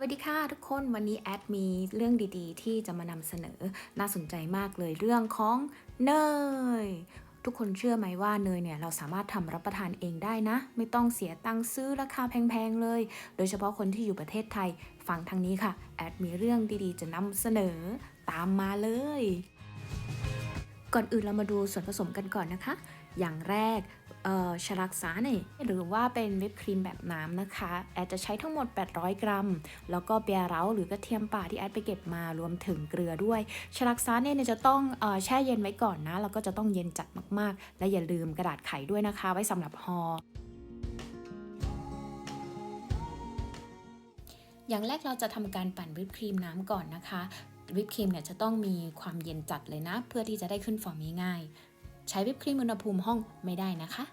สวัสดีค่ะทุกคนวันนี้แอดมีเรื่องดีๆ ที่จะมานำเสนอน่าสนใจมากเลยเรื่องของเนย ทุกคนเชื่อไหมว่าเนยเนี่ยเราสามารถทำรับประทานเองได้นะ ไม่ต้องเสียตังค์ซื้อราคาแพงๆเลย โดยเฉพาะคนที่อยู่ประเทศไทยฟังทางนี้ค่ะแอดมีเรื่องดีๆ จะนำเสนอตามมาเลย ก่อนอื่นเรามาดูส่วนผสมกันก่อนนะคะ อย่างแรก ชลักซาเนี่หรือว่าเป็นวิปครีมแบบน้ำนะคะ แอดจะใช้ทั้งหมด 800 กรัม แล้วก็เบียร์เร้าหรือกระเทียมป่าที่แอดไปเก็บมารวมถึงเกลือด้วย ชลักซาเนี่ยจะต้องออแช่เย็นไว้ก่อนนะ แล้วก็จะต้องเย็นจัดมากๆ และอย่าลืมกระดาษไขด้วยนะคะ ไว้สำหรับห่ออย่างแรกเราจะทำการปั่นวิปครีมน้ำก่อนนะคะ วิปครีมเนี่ยจะต้องมีความเย็นจัดเลยนะ เพื่อที่จะได้ขึ้นฟองง่ายๆ ใช้วิปครีมอุณหภูมิห้องไม่ได้นะคะ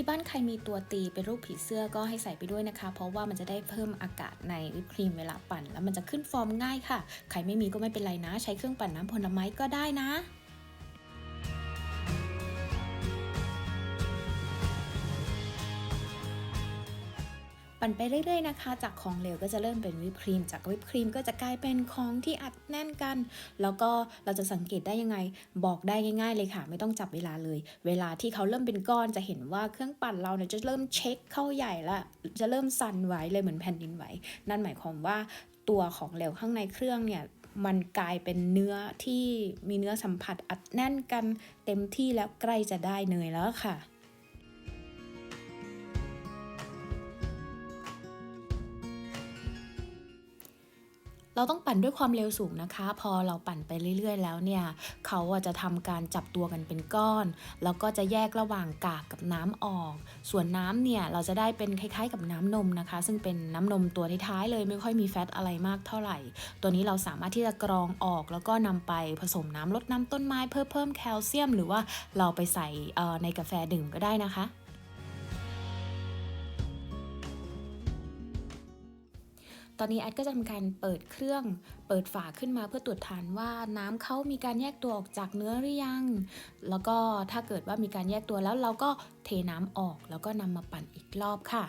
ที่บ้านใครมีตัวตีเป็นรูปผีเสื้อก็ให้ใส่ไปด้วยนะคะ เพราะว่ามันจะได้เพิ่มอากาศในวิปครีมเวลาปั่น แล้วมันจะขึ้นฟอร์มง่ายค่ะ ใครไม่มีก็ไม่เป็นไรนะ ใช้เครื่องปั่นน้ำผลไม้ก็ได้นะ ปั่นไปเรื่อยๆนะคะ จากของเหลวก็จะเริ่มเป็นวิปครีม จากวิปครีมก็จะกลายเป็นของที่อัดแน่นกัน แล้วก็เราจะสังเกตได้ยังไง บอกได้ง่าย ๆ เลยค่ะ ไม่ต้องจับเวลาเลย เวลาที่เขาเริ่มเป็นก้อนจะเห็นว่าเครื่องปั่นเราเนี่ยจะเริ่มเช็คเข้าใหญ่ละจะเริ่มสั่นไหวเลยเหมือนแผ่นดินไหว นั่นหมายความว่าตัวของเหลวข้างในเครื่องเนี่ยมันกลายเป็นเนื้อที่มีเนื้อสัมผัสอัดแน่นกันเต็มที่แล้วใกล้จะได้เนยแล้วค่ะ เราต้องปั่นด้วยความเร็วสูงนะคะ พอเราปั่นไปเรื่อย ๆ แล้วเนี่ยเขาจะทำการจับตัวกันเป็นก้อน แล้วก็จะแยกระหว่างกากกับน้ำออก ส่วนน้ำเนี่ยเราจะได้เป็นคล้ายๆ กับน้ำนมนะคะ ซึ่งเป็นน้ำนมตัวท้ายๆเลยไม่ค่อยมีแฟตอะไรมากเท่าไหร่ ตัวนี้เราสามารถที่จะกรองออกแล้วก็นำไปผสมน้ำลดน้ำต้นไม้เพื่อเพิ่มแคลเซียม หรือว่าเราไปใส่ในกาแฟดื่มก็ได้นะคะ ตอนนี้แอดก็จะทำการเปิดเครื่องเปิดฝาขึ้นมาเพื่อตรวจทานว่าน้ำเขามีการแยกตัวออกจากเนื้อหรือยัง แล้วก็ถ้าเกิดว่ามีการแยกตัวแล้วเราก็เทน้ำออกแล้วก็นำมาปั่นอีกรอบค่ะ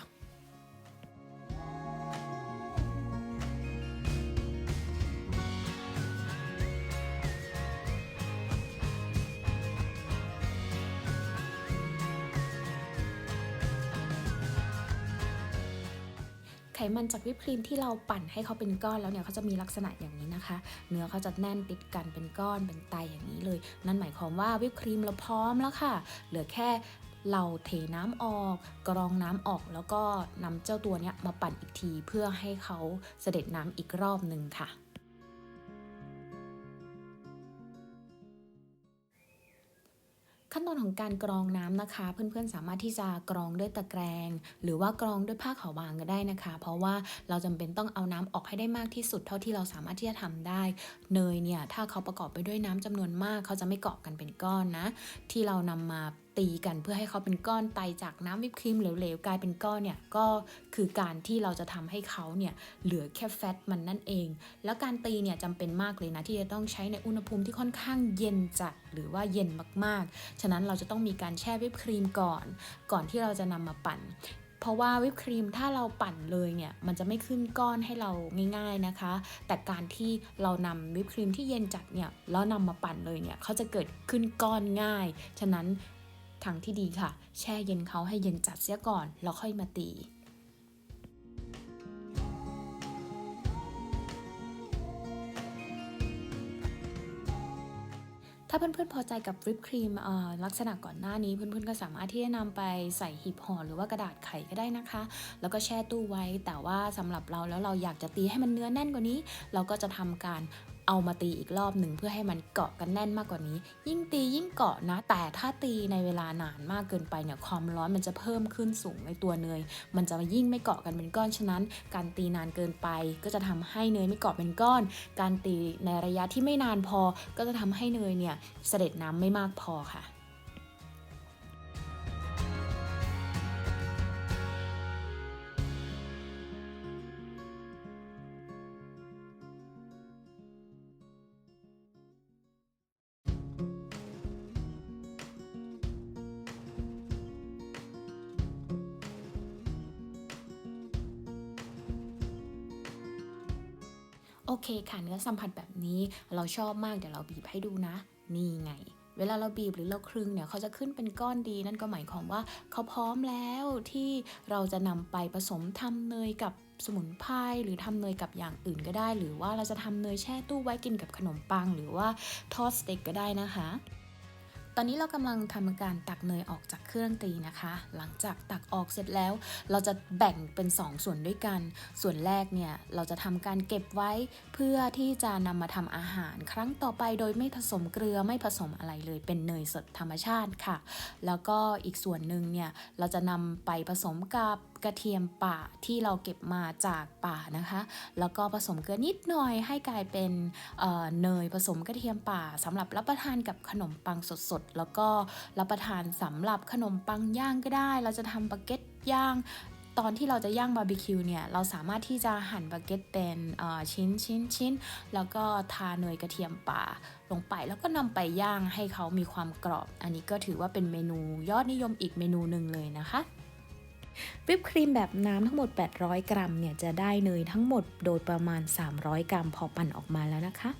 ไขมันจากวิปครีมที่เราปั่นให้เขาเป็นก้อนแล้วเนี่ยเขาจะมีลักษณะอย่างนี้นะคะ เนื้อเขาจะแน่นติดกันเป็นก้อนเป็นไตอย่างนี้เลย นั่นหมายความว่าวิปครีมเราพร้อมแล้วค่ะ เหลือแค่เราเทน้ำออก กรองน้ำออกแล้วก็นำเจ้าตัวเนี้ยมาปั่นอีกทีเพื่อให้เขาเสด็จน้ำอีกรอบหนึ่งค่ะ ขั้นตอนของการกรองน้ำนะคะ เพื่อนๆสามารถที่จะกรองด้วยตะแกรงหรือว่ากรองด้วยผ้าขาวบางก็ได้นะคะ เพราะว่าเราจำเป็นต้องเอาน้ำออกให้ได้มากที่สุดเท่าที่เราสามารถที่จะทำได้ เนยเนี่ยถ้าเขาประกอบไปด้วยน้ำจำนวนมาก เขาจะไม่เกาะกันเป็นก้อนนะ ที่เรานำมา ตีกันเพื่อให้เขาเป็นก้อนไตจากน้ำวิปครีมเหลวๆกลายเป็นก้อนเนี่ยก็คือการที่เราจะทำให้เขาเนี่ยเหลือแค่แฟตมันนั่นเอง แล้วการตีเนี่ยจำเป็นมากเลยนะที่จะต้องใช้ในอุณหภูมิที่ค่อนข้างเย็นจัดหรือว่าเย็นมากๆ ฉะนั้นเราจะต้องมีการแช่วิปครีมก่อน ก่อนที่เราจะนำมาปั่นเพราะว่าวิปครีมถ้าเราปั่นเลยเนี่ยมันจะไม่ขึ้นก้อนให้เราง่าย ๆนะคะ แต่การที่เรานำวิปครีมที่เย็นจัดเนี่ยแล้วนำมาปั่นเลยเนี่ยเขาจะเกิดขึ้นก้อนง่าย ฉะนั้น ทางที่ดีค่ะ แช่เย็นเขาให้เย็นจัดเสียก่อน แล้วค่อยมาตีถ้าเพื่อนๆพอใจกับวิปครีมลักษณะก่อนหน้านี้เพื่อนๆก็สามารถที่จะนำไปใส่หีบห่อหรือว่ากระดาษไขก็ได้นะคะ แล้วก็แช่ตู้ไว้ แต่ว่าสำหรับเราแล้วเราอยากจะตีให้มันเนื้อแน่นกว่านี้ เราก็จะทำการ เอามาตีอีกรอบหนึ่งเพื่อให้มันเกาะกันแน่นมากกว่านี้ ยิ่งตียิ่งเกาะนะ แต่ถ้าตีในเวลานานมากเกินไปเนี่ยความร้อนมันจะเพิ่มขึ้นสูงในตัวเนย มันจะยิ่งไม่เกาะกันเป็นก้อนฉะนั้น การตีนานเกินไป ก็จะทำให้เนยไม่เกาะเป็นก้อน การตีในระยะที่ไม่นานพอ ก็จะทำให้เนยเนี่ยเสด็จน้ำไม่มากพอค่ะ โอเคค่ะเนื้อสัมผัสแบบนี้เราชอบมากเดี๋ยวเราบีบให้ดูนะ นี่ไง เวลาเราบีบหรือเราคลึงเนี่ยเขาจะขึ้นเป็นก้อนดี นั่นก็หมายความว่าเขาพร้อมแล้วที่เราจะนำไปผสมทำเนยกับสมุนไพรหรือทำเนยกับอย่างอื่นก็ได้ หรือว่าเราจะทำเนยแช่ตู้ไว้กินกับขนมปัง หรือว่าทอดสเต็กก็ได้นะคะ อนนี้เรากำลังทำการตักเนยออกจากเครื่องตีนะคะ หลังจากตักออกเสร็จแล้ว เราจะแบ่งเป็น 2 ส่วนด้วยกัน ส่วนแรกเนี่ยเราจะทำการเก็บไว้เพื่อที่จะนำมาทำอาหาร ครั้งต่อไปโดยไม่ผสมเกลือไม่ผสมอะไรเลยเป็นเนยสดธรรมชาติค่ะ แล้วก็อีกส่วนหนึ่งเนี่ยเราจะนำไปผสมกับ กระเทียมป่าที่เราเก็บมาจากป่านะคะ แล้วก็ผสมเกลือนิดหน่อยให้กลายเป็นเเนยผสมกระเทียมป่าสำหรับรับประทานกับขนมปังสดๆ แล้วก็รับประทานสำหรับขนมปังย่างก็ได้ เราจะทำบาเก็ตย่างตอนที่เราจะย่างบาร์บีคิวเนี่ย เราสามารถที่จะหั่นบาเก็ตเป็นชิ้นชิ้นชิ้นแล้วก็ทาเนยกระเทียมป่าลงไป แล้วก็นำไปย่างให้เขามีความกรอบ อันนี้ก็ถือว่าเป็นเมนูยอดนิยมอีกเมนูหนึ่งเลยนะคะ วิปครีมแบบน้ำทั้งหมด 800 กรัมเนี่ยจะได้เนยทั้งหมดโดยประมาณ 300 กรัมพอปั่นออกมาแล้วนะคะ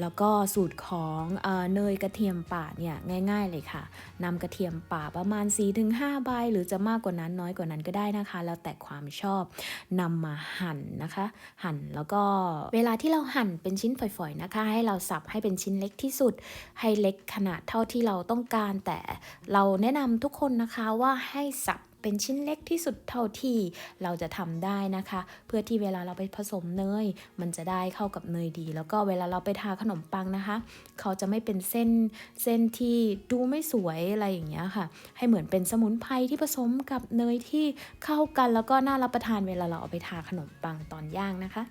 แล้วก็สูตรของเอเนยกระเทียมป่าเนี่ยง่ายๆเลยค่ะนำกระเทียมป่าประมาณ 4-5 ใบ หรือจะมากกว่านั้นน้อยกว่านั้นก็ได้นะคะ แล้วแต่ความชอบนำมาหั่นนะคะ หั่นแล้วก็เวลาที่เราหั่นเป็นชิ้นฝอยๆนะคะ ให้เราสับให้เป็นชิ้นเล็กที่สุด ให้เล็กขนาดเท่าที่เราต้องการ แต่เราแนะนำทุกคนนะคะว่าให้สับ เป็นชิ้นเล็กที่สุดเท่าที่เราจะทำได้นะคะ เพื่อที่เวลาเราไปผสมเนย มันจะได้เข้ากับเนยดี แล้วก็เวลาเราไปทาขนมปังนะคะ เขาจะไม่เป็นเส้นเส้นที่ดูไม่สวยอะไรอย่างเงี้ยค่ะ ให้เหมือนเป็นสมุนไพรที่ผสมกับเนยที่เข้ากัน แล้วก็น่ารับประทานเวลาเราเอาไปทาขนมปังตอนย่างนะคะ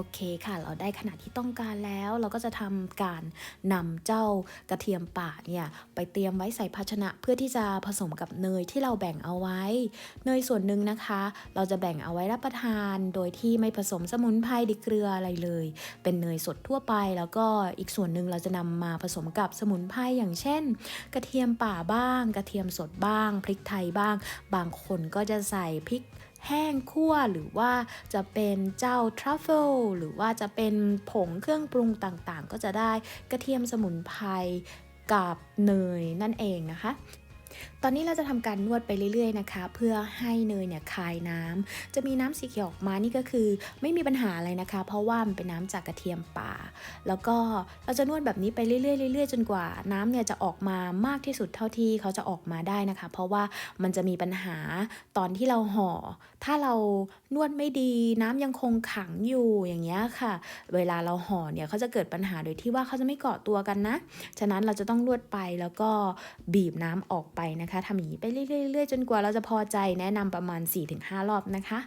อเคค่ะ เราได้ขนาดที่ต้องการแล้ว เราก็จะทำการนำเจ้ากระเทียมป่าเนี่ยไปเตรียมไว้ใส่ภาชนะ เพื่อที่จะผสมกับเนยที่เราแบ่งเอาไว้ เนยส่วนหนึ่งนะคะ เราจะแบ่งเอาไว้รับประทานโดยที่ไม่ผสมสมุนไพรดิเกลืออะไรเลย เป็นเนยสดทั่วไป แล้วก็อีกส่วนหนึ่งเราจะนำมาผสมกับสมุนไพรอย่างเช่น กระเทียมป่าบ้าง กระเทียมสดบ้าง พริกไทยบ้าง บางคนก็จะใส่พริก แห้งคั่วหรือว่าจะเป็นเจ้าทรัฟเฟิลหรือว่าจะเป็นผงเครื่องปรุงต่างๆ ก็จะได้กระเทียมสมุนไพรกับเนยนั่นเองนะคะตอนนี้เราจะทำการนวดไปเรื่อยๆนะคะ เพื่อให้เนยเนี่ยคายน้ำจะมีน้ำสีเขียวออกมานี่ก็คือ ไม่มีปัญหาอะไรนะคะ เพราะว่ามันเป็นน้ำจากกระเทียมป่า แล้วก็เราจะนวดแบบนี้ไปเรื่อยๆเรื่อยๆจนกว่าน้ำเนี่ยจะออกมามากที่สุดเท่าที่เขาจะออกมาได้นะคะ เพราะว่ามันจะมีปัญหาตอนที่เราห่อ ถ้าเรานวดไม่ดีน้ำยังคงขังอยู่อย่างเงี้ยค่ะ เวลาเราห่อเนี่ยเขาจะเกิดปัญหาโดยที่ว่าเขาจะไม่เกาะตัวกันนะ ฉะนั้นเราจะต้องนวดไปแล้วก็บีบน้ำออกไปนะคะทำอย่างนี้ไปเรื่อยๆๆจนกว่าเราจะพอใจแนะนำประมาณ 4-5 รอบนะคะ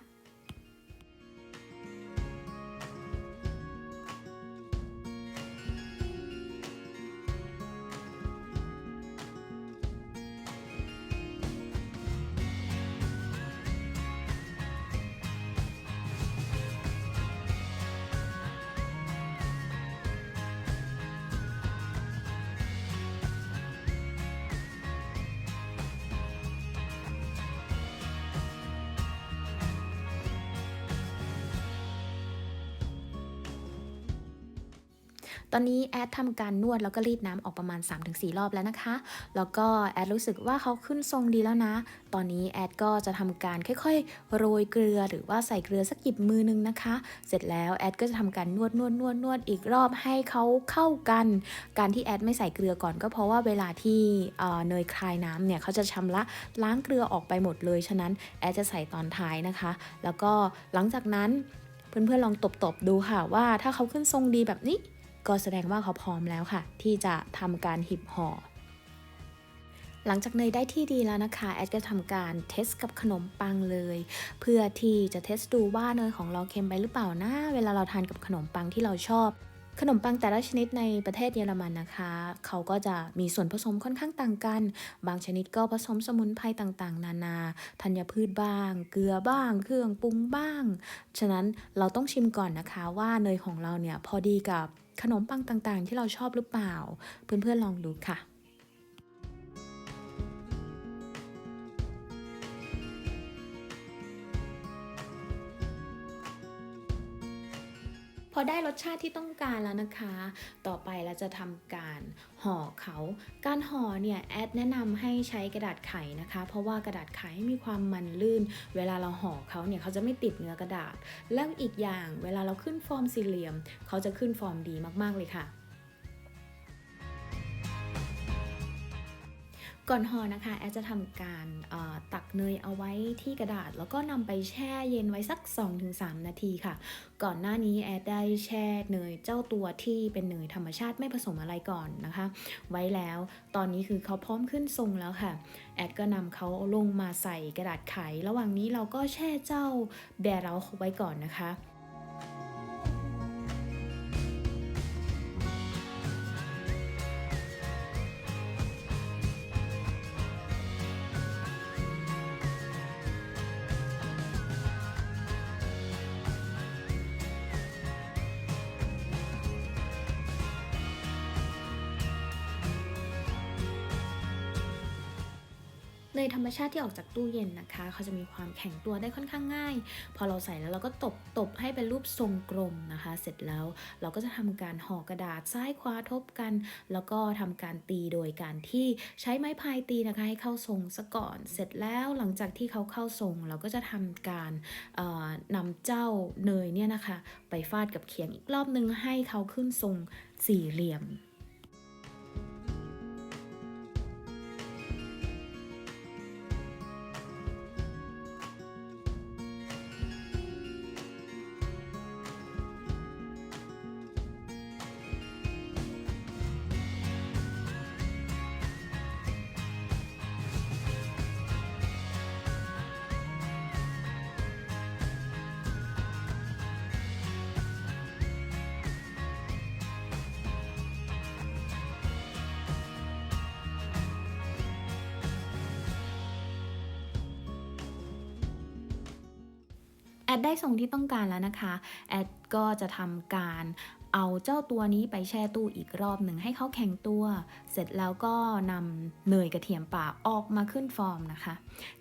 ตอนนี้แอดทำการนวดแล้วก็รีดน้ำออกประมาณ 3-4 รอบแล้วนะคะ แล้วก็แอดรู้สึกว่าเขาขึ้นทรงดีแล้วนะ ตอนนี้แอดก็จะทำการค่อยๆ โรยเกลือหรือว่าใส่เกลือสักหยิบมือนึงนะคะ เสร็จแล้วแอดก็จะทำการนวดนวดนวดนวดอีกรอบให้เขาเข้ากัน การที่แอดไม่ใส่เกลือก่อนก็เพราะว่าเวลาที่เนยคลายน้ำเนี่ยเขาจะชำระล้างเกลือออกไปหมดเลย ฉะนั้นแอดจะใส่ตอนท้ายนะคะ แล้วก็หลังจากนั้นเพื่อนๆลองตบๆดูค่ะว่าถ้าเขาขึ้นทรงดีแบบนี้ ก็แสดงว่าเขาพร้อมแล้วค่ะ ที่จะทำการหิบห่อ หลังจากเนยได้ที่ดีแล้วนะคะ แอดก็ทำการเทสกับขนมปังเลย เพื่อที่จะเทสดูว่าเนยของเราเค็มไปหรือเปล่านะเวลาเราทานกับขนมปังที่เราชอบขนมปังแต่ละชนิดในประเทศเยอรมันนะคะ เขาก็จะมีส่วนผสมค่อนข้างต่างกัน บางชนิดก็ผสมสมุนไพรต่างๆ นานาธัญพืชบ้าง เกลือบ้าง เครื่องปรุงบ้าง ฉะนั้นเราต้องชิมก่อนนะคะว่าเนยของเราเนี่ยพอดีกับ ขนมปังต่างๆ ที่เราชอบหรือเปล่า เพื่อนๆลองดูค่ะ พอได้รสชาติที่ต้องการแล้วนะคะ ต่อไปเราจะทำการห่อเขา การห่อเนี่ยแอดแนะนำให้ใช้กระดาษไขนะคะ เพราะว่ากระดาษไขมีความมันลื่น เวลาเราห่อเขาเนี่ยเขาจะไม่ติดเนื้อกระดาษ แล้วอีกอย่างเวลาเราขึ้นฟอร์มสี่เหลี่ยม เขาจะขึ้นฟอร์มดีมากๆเลยค่ะ ก่อนห่อนะคะแอดจะทำการตักเนยเอาไว้ที่กระดาษ แล้วก็นำไปแช่เย็นไว้สัก 2-3 นาทีค่ะ ก่อนหน้านี้แอดได้แช่เนยเจ้าตัวที่เป็นเนยธรรมชาติไม่ผสมอะไรก่อนนะคะ ไว้แล้วตอนนี้คือเขาพร้อมขึ้นทรงแล้วค่ะ แอดก็นำเขาลงมาใส่กระดาษไข ระหว่างนี้เราก็แช่เจ้าแบร์เราไว้ก่อนนะคะ ยธรรมชาติที่ออกจากตู้เย็นนะคะ เขาจะมีความแข็งตัวได้ค่อนข้างง่าย พอเราใส่แล้วเราก็ตบตบให้เป็นรูปทรงกลมนะคะ เสร็จแล้วเราก็จะทำการห่อกระดาษซ้ายขวาทบกัน แล้วก็ทำการตีโดยการที่ใช้ไม้พายตีนะคะให้เข้าทรงซะก่อน เสร็จแล้วหลังจากที่เขาเข้าทรง เราก็จะทำการเอ่อนำเจ้าเนยเนี่ยนะคะ ไปฟาดกับเขียงอีกรอบนึงให้เขาขึ้นทรงสี่เหลี่ยม ดได้ทรงที่ต้องการแล้วนะคะแอดก็จะทำการเอาเจ้าตัวนี้ไปแช่ตู้อีกรอบหนึ่งให้เขาแข็งตัว เสร็จแล้วก็นำเนยกระเทียมป่าออกมาขึ้นฟอร์มนะคะ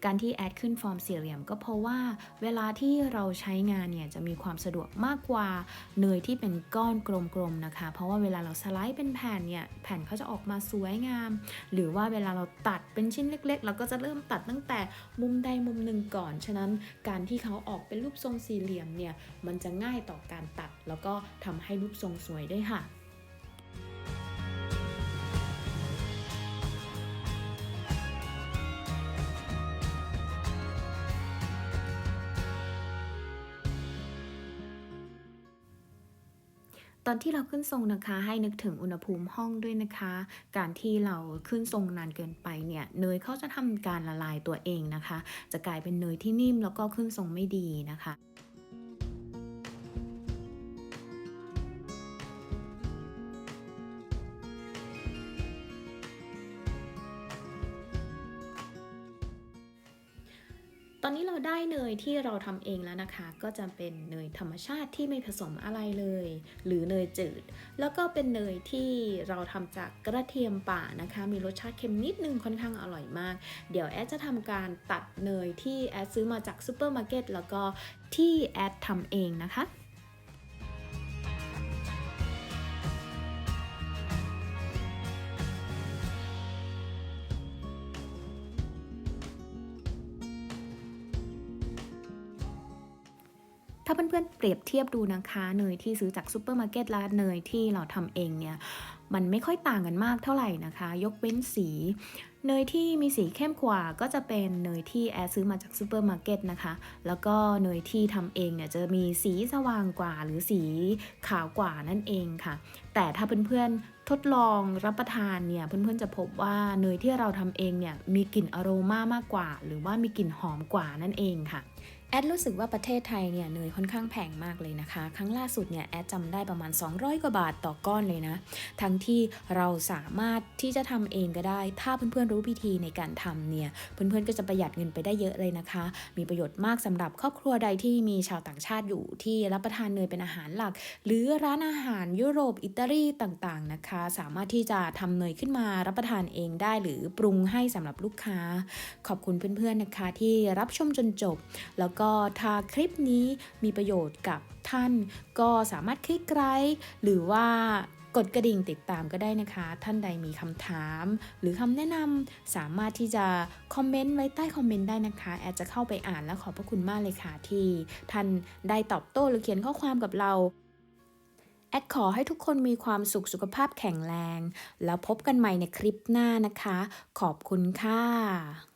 การที่แอดขึ้นฟอร์มสี่เหลี่ยมก็เพราะว่าเวลาที่เราใช้งานเนี่ยจะมีความสะดวกมากกว่าเนยที่เป็นก้อนกลมๆนะคะ เพราะว่าเวลาเราสไลด์เป็นแผ่นเนี่ยแผ่นเขาจะออกมาสวยงาม หรือว่าเวลาเราตัดเป็นชิ้นเล็ก ๆ เราก็จะเริ่มตัดตั้งแต่มุมใดมุมหนึ่งก่อน ฉะนั้นการที่เขาออกเป็นรูปทรงสี่เหลี่ยมเนี่ยมันจะง่ายต่อการตัด แล้วก็ทำให้รูปทรงสวยได้ค่ะ ตอนที่เราขึ้นทรงนะคะให้นึกถึงอุณหภูมิห้องด้วยนะคะ การที่เราขึ้นทรงนานเกินไปเนี่ยเนยเขาจะทำการละลายตัวเองนะคะ จะกลายเป็นเนยที่นิ่มแล้วก็ขึ้นทรงไม่ดีนะคะ ตอนนี้เราได้เนยที่เราทำเองแล้วนะคะ ก็จะเป็นเนยธรรมชาติที่ไม่ผสมอะไรเลย หรือเนยจืด แล้วก็เป็นเนยที่เราทำจากกระเทียมป่านะคะ มีรสชาติเค็มนิดนึงค่อนข้างอร่อยมาก เดี๋ยวแอดจะทำการตัดเนยที่แอดซื้อมาจากซูเปอร์มาร์เก็ตแล้วก็ที่แอดทำเองนะคะาเพื่อนๆเปรียบเทียบดูนะคะเนยที่ซื้อจากซูเปอร์มาร์เก็ตและเนยที่เราทำเองเนี่ยมันไม่ค่อยต่างกันมากเท่าไหร่นะคะ ยกเว้นสีเนยที่มีสีเข้มกว่าก็จะเป็นเนยที่แอดซื้อมาจากซูเปอร์มาร์เก็ตนะคะ แล้วก็เนยที่ทำเองเนี่ยจะมีสีสว่างกว่า หรือสีขาวกว่านั่นเองค่ะ แต่ถ้าเพื่อนๆทดลองรับประทานเนี่ยเพื่อนๆจะพบว่าเนยที่เราทำเองเนี่ยมีกลิ่นอโรมามากกว่า หรือว่ามีกลิ่นหอมกว่านั่นเองค่ะ แอดรู้สึกว่าประเทศไทยเนี่ยเนยค่อนข้างแพงมากเลยนะคะ ครั้งล่าสุดเนี่ยแอดจำได้ประมาณ 200 กว่าบาทต่อก้อนเลยนะ ทั้งที่เราสามารถที่จะทำเองก็ได้ ถ้าเพื่อนๆรู้วิธีในการทำเนี่ย เพื่อนๆก็จะประหยัดเงินไปได้เยอะเลยนะคะ มีประโยชน์มากสำหรับครอบครัวใดที่มีชาวต่างชาติอยู่ที่รับประทานเนยเป็นอาหารหลัก หรือร้านอาหารยุโรปอิตาลีต่างๆนะคะ สามารถที่จะทำเนยขึ้นมารับประทานเองได้ หรือปรุงให้สำหรับลูกค้า ขอบคุณเพื่อนๆนะคะ ที่รับชมจนจบแล้วก็ก็ถ้าคลิปนี้มีประโยชน์กับท่าน ก็สามารถคลิกไลค์หรือว่ากดกระดิ่งติดตามก็ได้นะคะ ท่านใดมีคำถาม หรือคำแนะนำสามารถที่จะคอมเมนต์ไว้ใต้คอมเมนต์ได้นะคะ แอดจะเข้าไปอ่านและขอบพระคุณมากเลยค่ะที่ ท่านได้ตอบโต้หรือเขียนข้อความกับเรา แอดขอให้ทุกคนมีความสุขสุขภาพแข็งแรง แล้วพบกันใหม่ในคลิปหน้านะคะ ขอบคุณค่ะ